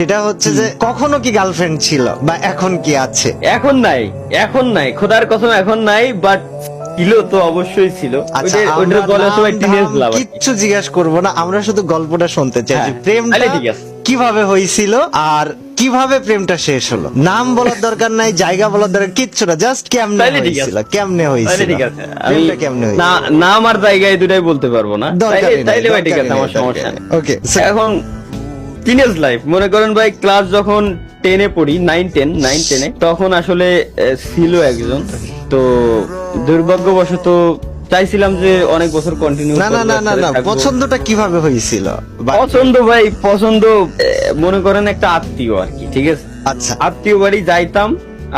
এটা হচ্ছে যে কখনো কি গার্লফ্রেন্ড ছিল বা এখন কি আছে? এখন নাই এখন নাই। খোদার কসম এখন নাই বাট ছিল তো অবশ্যই ছিল। আচ্ছা কিচ্ছু জিজ্ঞেস করব না আমরা শুধু গল্পটা শুনতে চাই হ্যাঁ, প্রেমটা। কীভাবে হয়েছিল আর কীভাবে প্রেমটা শেষ হলো? নাম বলার দরকার নাই জায়গা বলার দরকার কিচ্ছু না জাস্ট কেমনে হয়েছিল কেমনে হয়েছিল ঠিক আছে। আমি কেমনে হয়েছিল না নাম আর জায়গায় দুটাই বলতে পারব না। তাইলে- ঠিক আছে আমার সমস্যা নেই। নাই। এখন টিনেজ লাইফ মনে করেন ভাই ক্লাস যখন টেনে পড়ি নাইন টেন নাইন টেনে তখন আসলে ছিল একজন। তো দুর্ভাগ্যবশত চাইছিলাম যে অনেক বছর কন্টিনিউ না না না না না পছন্দটা কীভাবে হয়েছিল? পছন্দ ভাই পছন্দ মনে করেন একটা আত্মীয় আর কি ঠিক আছে? আচ্ছা। আত্মীয় বাড়ি যাইতাম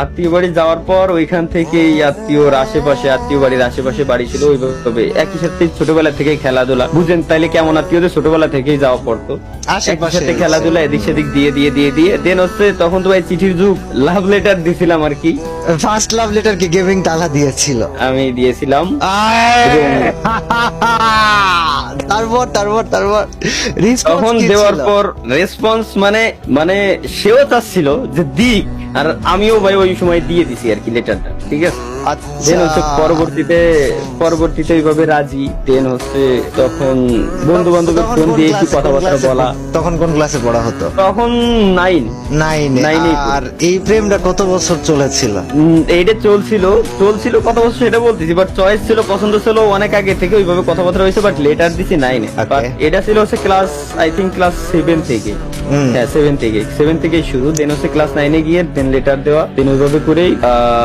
আত্মীয় বাড়ি যাওয়ার পর ওইখান থেকে আত্মীয়র আশেপাশে আত্মীয় বাড়ির আশেপাশে বাড়ি ছিল ওইভাবে। একই সাথে ছোটবেলা থেকে খেলাধুলা। বুঝেন তাইলে কেমন আত্মীয়দের ছোটবেলা থেকেই যাওয়া পড়তো। সাথে খেলাধুলা এদিক সেদিক দিয়ে দিয়ে দিয়ে দিয়ে। দেন হচ্ছে তখন তো ভাই চিঠির যুগ। লাভ লেটার দিছিলাম আর কি। ফার্স্ট লাভ লেটার কি গেভিং তালা দিয়েছিল? আমি দিয়েছিলাম। তারপর তারপর তারপর। তখন দেওয়ার পর রেসপন্স মানে মানে সেও চাচ্ছিল যে দিক আর আমিও ভাই ওই সময় দিয়ে দিছি আর কি লেটারটা ঠিক আছে? আচ্ছা। দেন হচ্ছে পরবর্তীতে পরবর্তীতে ওইভাবে রাজি। দেন হচ্ছে তখন বন্ধু বান্ধবের ফোন দিয়ে কোন কথাবার্তা বলা। তখন কোন ক্লাসে পড়া হতো? তখন নাইন নাইনে নাইনে আর এই প্রেমটা কত বছর চলেছিল? এইটা চলছিল চলছিল কত বছর সেটা বলতেছি বাট চয়েস ছিল পছন্দ ছিল অনেক আগে থেকে ওইভাবে কথাবার্তা হয়েছে বাট লেটার দিছি নাইনে. বাট এটা ছিল হচ্ছে class I think class seven থেকে। হ্যাঁ সেভেন থেকে। সেভেন থেকে শুরু দেন হচ্ছে ক্লাস নাইনে গিয়ে দেন লেটার দেওয়া। দেন ওইভাবে করেই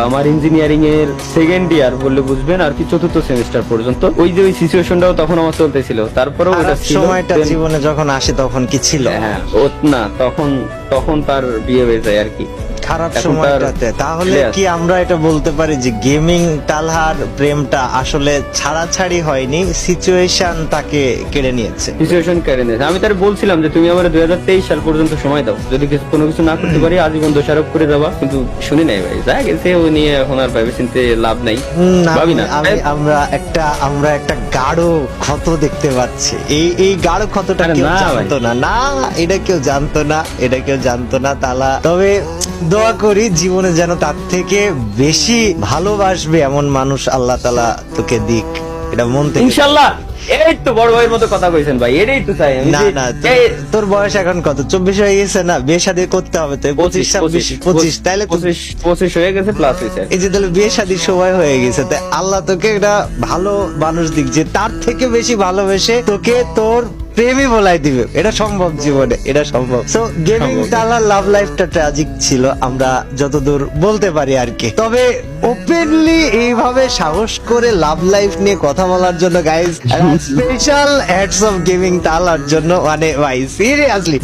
আমার ইঞ্জিনিয়ারিং এর সেকেন্ড ইয়ার বললে বুঝবেন আর কি চতুর্থ সেমিস্টার পর্যন্ত। ওই যে ওই সিচুয়েশনটাও তখন আমার চলতেছিল। তারপরেও ওটা সময়টা জীবনে যখন আসে তখন কি ছিল? হ্যাঁ ও না তখন তখন তার বিয়ে হয়ে যায় আর কি। খারাপ সময়টাতে তাহলে কি আমরা এটা বলতে পারি যে গেমিং তালহার প্রেমটা আসলে ছাড়াছাড়ি হয়নি? সিচুয়েশন তাকে কেড়ে নিয়েছে। সিচুয়েশন কেড়ে নিয়েছে। আমি তার বলছিলাম যে তুমি আমার দুই সাল পর্যন্ত সময় দাও। যদি কিছু কোনো কিছু না করতে পারি আজীবন দোষারোপ করে যাবা কিন্তু শুনি নাই ভাই। যা গেছে ও নিয়ে এখন আর ভেবে চিনতে লাভ নাই। ভাবি না। আমি আমরা একটা আমরা একটা গাঢ় ক্ষত দেখতে পাচ্ছি। এই এই গাঢ় ক্ষতটা কেউ জানতো না। না এটা কেউ জানতো না এটা কেউ জানতো না তালা। তবে দোয়া করি জীবনে যেন তার থেকে বেশি ভালোবাসবে এমন মানুষ আল্লাহ তালা তোকে দিক। এটা মন থেকে ইনশাল্লাহ এই তো বড় ভাইয়ের মতো কথা কইছেন ভাই এটাই তো চাই। না না তোর- বয়স এখন কত? চব্বিশ হয়ে গেছে না? বিয়ে শাদী করতে হবে তো পঁচিশ ছাব্বিশ পঁচিশ তাইলে পঁচিশ পঁচিশ হয়ে গেছে প্লাস হয়েছে এই যে তাহলে বিয়ে শাদীর সময় হয়ে গেছে তাই আল্লাহ তোকে একটা ভালো মানুষ দিক যে তার থেকে বেশি ভালোবেসে তোকে তোর প্রেমই বলাই দিবে। এটা সম্ভব জীবনে এটা সম্ভব। So gaming. তালার লাভ লাইফটা ট্র্যাজিক ছিল আমরা যতদূর বলতে পারি আর কি। তবে ওপেনলি এইভাবে সাহস করে লাভ লাইফ নিয়ে কথা বলার জন্য guys special hats off gaming তালার জন্য মানে ভাই সিরিয়াসলি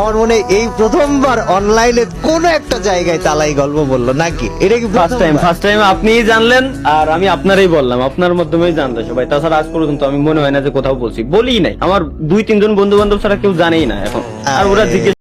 আমার মনে হয় এই প্রথমবার অনলাইনে কোন একটা জায়গায় তালাই গল্প বলল নাকি? এটা কি ফার্স্ট টাইম ফার্স্ট টাইম আপনিই জানলেন আর আমি আপনারই বললাম আপনার মাধ্যমেই জানতো সবাই। তাছাড়া আজ পর্যন্ত আমি মনে হয় না যে কোথাও বলছি বলি নাই। আমার দুই তিনজন বন্ধু বান্ধব ছাড়া কেউ জানেই না এখন আর ওরা। জিজ্ঞেস